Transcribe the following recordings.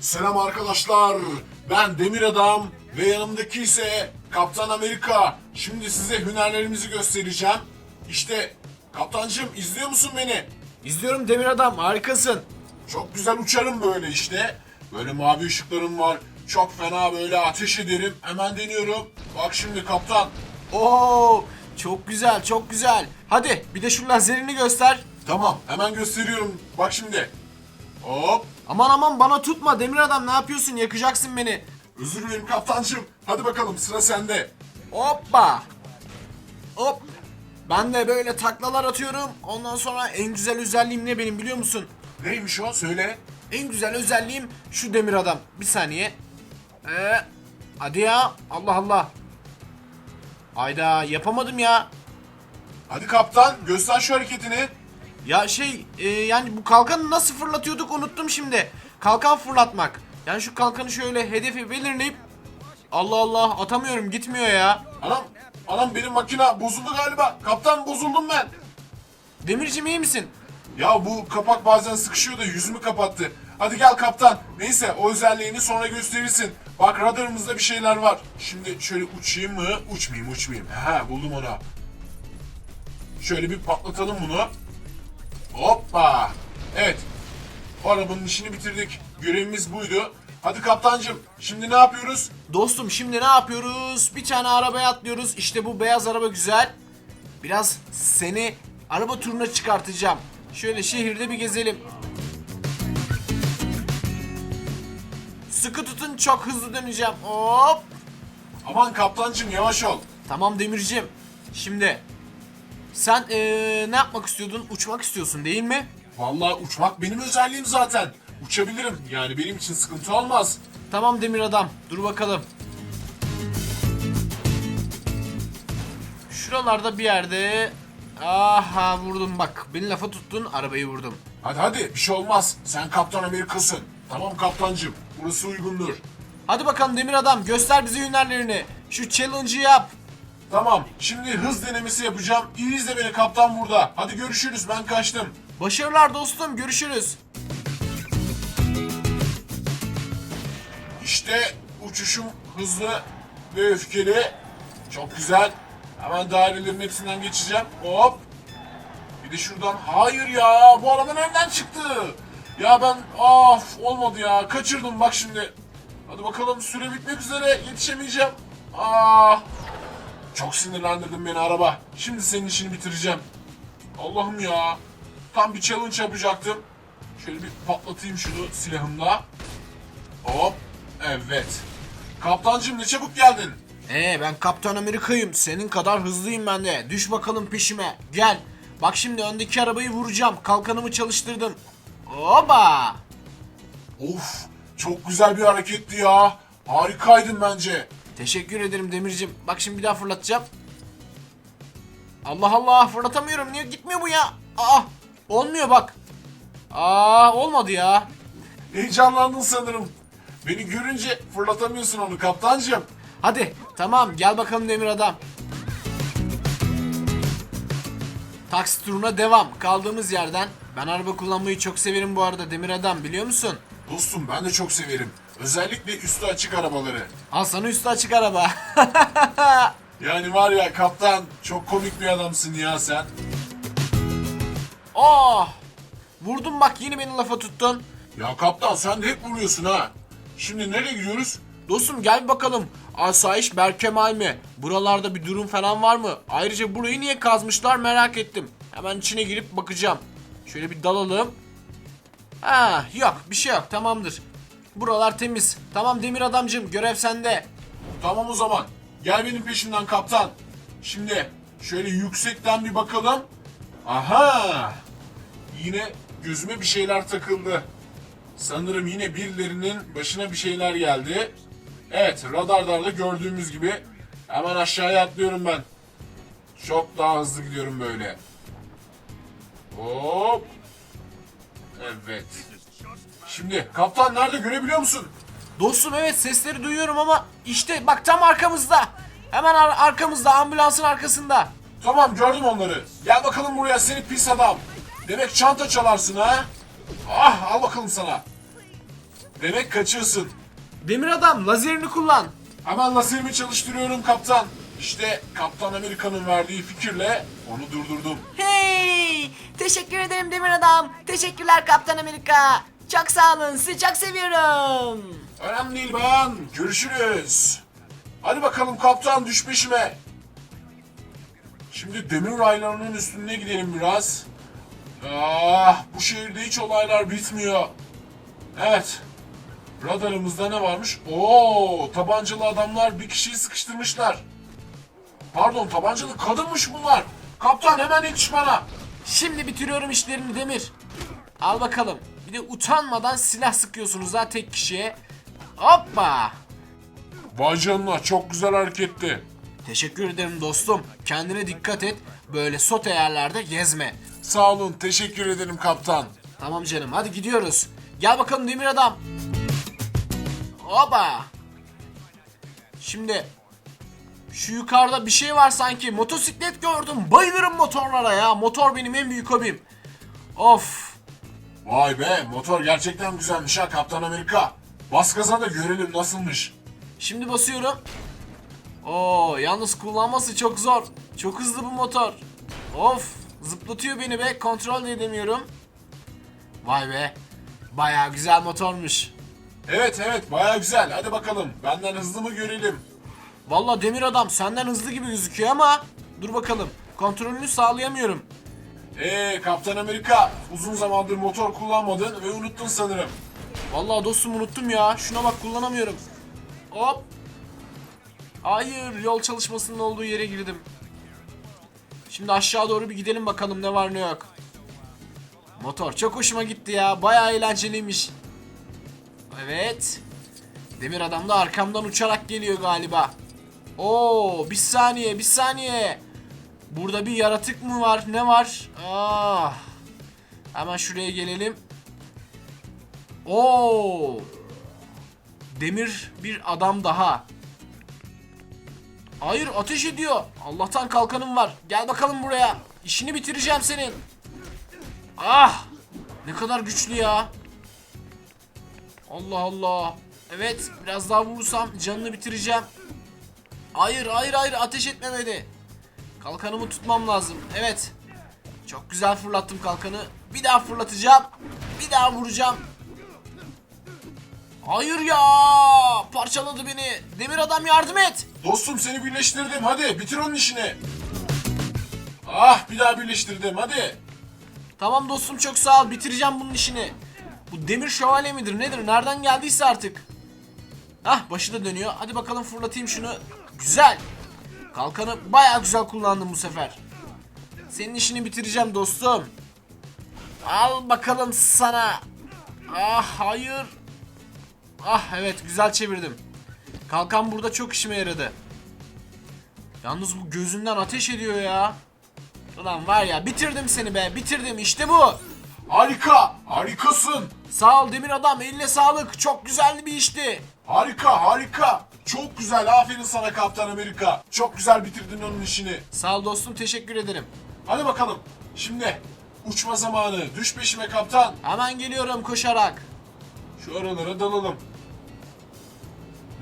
Selam arkadaşlar. Ben Demir Adam ve yanımdaki ise Kaptan Amerika. Şimdi size hünerlerimizi göstereceğim. İşte kaptancım izliyor musun beni? İzliyorum Demir Adam harikasın. Çok güzel uçarım böyle işte. Böyle mavi ışıklarım var. Çok fena böyle ateş ederim. Hemen deniyorum. Bak şimdi kaptan. Oo çok güzel çok güzel. Hadi bir de şu lazerini göster. Tamam hemen gösteriyorum. Bak şimdi. Hop. Aman aman bana tutma Demir Adam ne yapıyorsun yakacaksın beni. Özür dilerim kaptancım. Hadi bakalım sıra sende. Hoppa. Hop. Ben de böyle taklalar atıyorum. Ondan sonra en güzel özelliğim ne benim biliyor musun? Neymiş o söyle. En güzel özelliğim şu Demir Adam. Bir saniye. Ee, hadi ya. Allah Allah. Ayda yapamadım ya. Hadi kaptan göster şu hareketini. Ya şey e, yani bu kalkanı nasıl fırlatıyorduk unuttum şimdi. Kalkan fırlatmak. Yani şu kalkanı şöyle hedefi belirleyip Allah Allah atamıyorum gitmiyor ya. Anam, anam benim makina bozuldu galiba. Kaptan bozuldum ben. Demircim iyi misin? Ya bu kapak bazen sıkışıyor da yüzümü kapattı. Hadi gel kaptan. Neyse o özelliğini sonra gösterirsin. Bak radarımızda bir şeyler var. Şimdi şöyle uçayım mı? Uçmayayım uçmayayım. Ha buldum onu. Şöyle bir patlatalım bunu. Hoppa. Evet. O arabanın işini bitirdik. Görevimiz buydu. Hadi kaptancım şimdi ne yapıyoruz? Dostum şimdi ne yapıyoruz? Bir tane arabaya atlıyoruz. İşte bu beyaz araba güzel. Biraz seni araba turuna çıkartacağım. Şöyle şehirde bir gezelim. Sıkı tutun çok hızlı döneceğim. Hop. Aman kaptancım yavaş ol. Tamam Demircim. Şimdi sen eee, ne yapmak istiyordun? Uçmak istiyorsun değil mi? Vallahi uçmak benim özelliğim zaten. Uçabilirim. Yani benim için sıkıntı olmaz. Tamam Demir Adam. Dur bakalım. Şuralarda bir yerde... Aha vurdum bak. Beni lafa tuttun arabayı vurdum. Hadi hadi bir şey olmaz. Sen Kaptan Amerika'sın. Tamam kaptancım. Burası uygundur. Hadi bakalım Demir Adam göster bize hünerlerini. Şu challenge'ı yap. Tamam. Şimdi hız denemesi yapacağım. İyi izle beni kaptan burada. Hadi görüşürüz. Ben kaçtım. Başarılar dostum görüşürüz. İşte uçuşum hızlı ve öfkeli. Çok güzel. Hemen dairelerin hepsinden geçeceğim. Hop. Bir de şuradan. Hayır ya. Bu araba nereden çıktı? Ya ben of olmadı ya. Kaçırdım bak şimdi. Hadi bakalım süre bitmek üzere. Yetişemeyeceğim. Ah. Çok sinirlendirdin beni araba. Şimdi senin işini bitireceğim. Allah'ım ya. Tam bir challenge yapacaktım. Şöyle bir patlatayım şunu silahımla. Hop. Evet. Kaptancım ne çabuk geldin. Ee ben Kaptan Amerika'yım. Senin kadar hızlıyım ben de. Düş bakalım peşime. Gel. Bak şimdi öndeki arabayı vuracağım. Kalkanımı çalıştırdım. Oba! Of. Çok güzel bir hareketti ya. Harikaydın bence. Teşekkür ederim Demircim. Bak şimdi bir daha fırlatacağım. Allah Allah fırlatamıyorum. Niye gitmiyor bu ya? Aa olmuyor bak. Aa olmadı ya. Heyecanlandın sanırım. Beni görünce fırlatamıyorsun onu kaptancım. Hadi tamam gel bakalım Demir Adam. Taksi turuna devam. Kaldığımız yerden. Ben araba kullanmayı çok severim bu arada Demir Adam biliyor musun? Dostum ben de çok severim. Özellikle üstü açık arabaları. Al sana üstü açık araba. Yani var ya kaptan çok komik bir adamsın ya sen. oh! Vurdum bak yine beni lafa tuttun. Ya kaptan sen de hep vuruyorsun ha. Şimdi nereye gidiyoruz? Dostum gel bakalım. Asayiş Berkemal mi? Buralarda bir durum falan var mı? Ayrıca burayı niye kazmışlar merak ettim. Hemen içine girip bakacağım. Şöyle bir dalalım. Ha yok bir şey yok tamamdır. Buralar temiz. Tamam Demir Adamcım görev sende. Tamam o zaman. Gel benim peşimden kaptan. Şimdi şöyle yüksekten bir bakalım. Aha! Yine gözüme bir şeyler takıldı. Sanırım yine birilerinin başına bir şeyler geldi. Evet, radarlarda gördüğümüz gibi hemen aşağıya atlıyorum ben. Çok daha hızlı gidiyorum böyle. Hop. Evet. Şimdi kaptan nerede görebiliyor musun? Dostum evet sesleri duyuyorum ama işte bak tam arkamızda. Hemen ar- arkamızda ambulansın arkasında. Tamam gördüm onları. Gel bakalım buraya seni pis adam. Demek çanta çalarsın ha? Ah al bakalım sana. Demek kaçıyorsun. Demir adam lazerini kullan. Hemen laserimi çalıştırıyorum kaptan. İşte Kaptan Amerika'nın verdiği fikirle onu durdurdum. Hey! Teşekkür ederim Demir Adam. Teşekkürler Kaptan Amerika. Çok sağ olun. Çok seviyorum. Önemli değil. Görüşürüz. Hadi bakalım kaptan düş peşime. Şimdi demir raylarının üstüne gidelim biraz. Ah bu şehirde hiç olaylar bitmiyor. Evet. Radarımızda ne varmış? Oo tabancalı adamlar bir kişiyi sıkıştırmışlar. Pardon tabancalı kadınmış bunlar. Kaptan hemen yetiş bana. Şimdi bitiriyorum işlerini Demir. Al bakalım. Bir de utanmadan silah sıkıyorsunuz ha tek kişiye. Hoppa. Vay canına çok güzel hareketti. Teşekkür ederim dostum. Kendine dikkat et. Böyle sote yerlerde gezme. Sağ olun teşekkür ederim kaptan. Tamam canım hadi gidiyoruz. Gel bakalım demir adam. Hopa. Şimdi şu yukarıda bir şey var sanki. Motosiklet gördüm. Bayılırım motorlara ya. Motor benim en büyük hobim. Of. Vay be motor gerçekten güzelmiş ha Kaptan Amerika. Bas gaza da görelim nasılmış. Şimdi basıyorum. Oo, yalnız kullanması çok zor. Çok hızlı bu motor. Of, zıplatıyor beni be. Kontrol de edemiyorum. Vay be. Baya güzel motormuş. Evet evet baya güzel hadi bakalım benden hızlı mı görelim. Valla demir adam senden hızlı gibi gözüküyor ama dur bakalım. Kontrolünü sağlayamıyorum. Eee Kaptan Amerika uzun zamandır motor kullanmadın ve unuttun sanırım. Vallahi dostum unuttum ya. Şuna bak kullanamıyorum. Hop. Hayır yol çalışmasının olduğu yere girdim. Şimdi aşağı doğru bir gidelim bakalım ne var ne yok. Motor çok hoşuma gitti ya. Bayağı eğlenceliymiş. Evet. Demir adam da arkamdan uçarak geliyor galiba. Oo, bir saniye, bir saniye. Burada bir yaratık mı var? Ne var? Ah. Hemen şuraya gelelim. Oo! Demir bir adam daha. Hayır ateş ediyor. Allah'tan kalkanım var. Gel bakalım buraya. İşini bitireceğim senin. Ah! Ne kadar güçlü ya. Allah Allah. Evet biraz daha vurursam canını bitireceğim. Hayır hayır hayır ateş etmemeli. Kalkanımı tutmam lazım. Evet. Çok güzel fırlattım kalkanı. Bir daha fırlatacağım. Bir daha vuracağım. Hayır ya! Parçaladı beni. Demir adam yardım et. Dostum seni birleştirdim hadi bitir onun işini. Ah bir daha birleştirdim hadi. Tamam dostum çok sağ ol. Bitireceğim bunun işini. Bu demir şövalye midir nedir? Nereden geldiyse artık. Hah başı da dönüyor. Hadi bakalım fırlatayım şunu. Güzel. Kalkanı baya güzel kullandım bu sefer. Senin işini bitireceğim dostum. Al bakalım sana. Ah hayır. Ah evet güzel çevirdim. Kalkan burada çok işime yaradı. Yalnız bu gözünden ateş ediyor ya. Ulan var ya bitirdim seni be bitirdim işte bu. Harika harikasın. Sağ ol demir adam eline sağlık çok güzel bir işti. Harika harika. Çok güzel aferin sana Kaptan Amerika. Çok güzel bitirdin onun işini. Sağ ol dostum teşekkür ederim. Hadi bakalım. Şimdi uçma zamanı. Düş peşime kaptan. Hemen geliyorum koşarak. Şu aralara dalalım.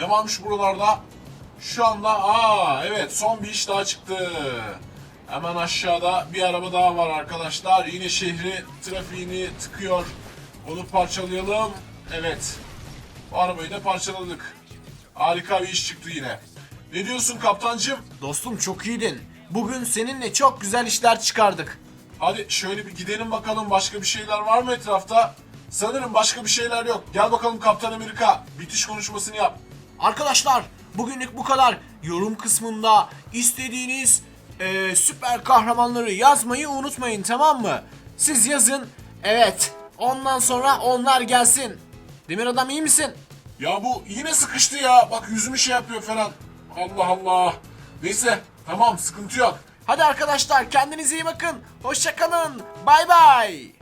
Ne varmış buralarda? Şu anda aa evet son bir iş daha çıktı. Hemen aşağıda bir araba daha var arkadaşlar. Yine şehri trafiğini tıkıyor. Onu parçalayalım. Evet. Arabayı da parçaladık. Harika bir iş çıktı yine. Ne diyorsun kaptancım? Dostum çok iyiydin. Bugün seninle çok güzel işler çıkardık. Hadi şöyle bir gidelim bakalım başka bir şeyler var mı etrafta? Sanırım başka bir şeyler yok. Gel bakalım Kaptan Amerika. Bitiş konuşmasını yap. Arkadaşlar bugünlük bu kadar. Yorum kısmında istediğiniz eee, süper kahramanları yazmayı unutmayın tamam mı? Siz yazın. Evet. Ondan sonra onlar gelsin. Demir adam iyi misin? Ya bu yine sıkıştı ya. Bak yüzümü şey yapıyor falan. Allah Allah. Neyse tamam sıkıntı yok. Hadi arkadaşlar kendinize iyi bakın. Hoşçakalın. Bay bay.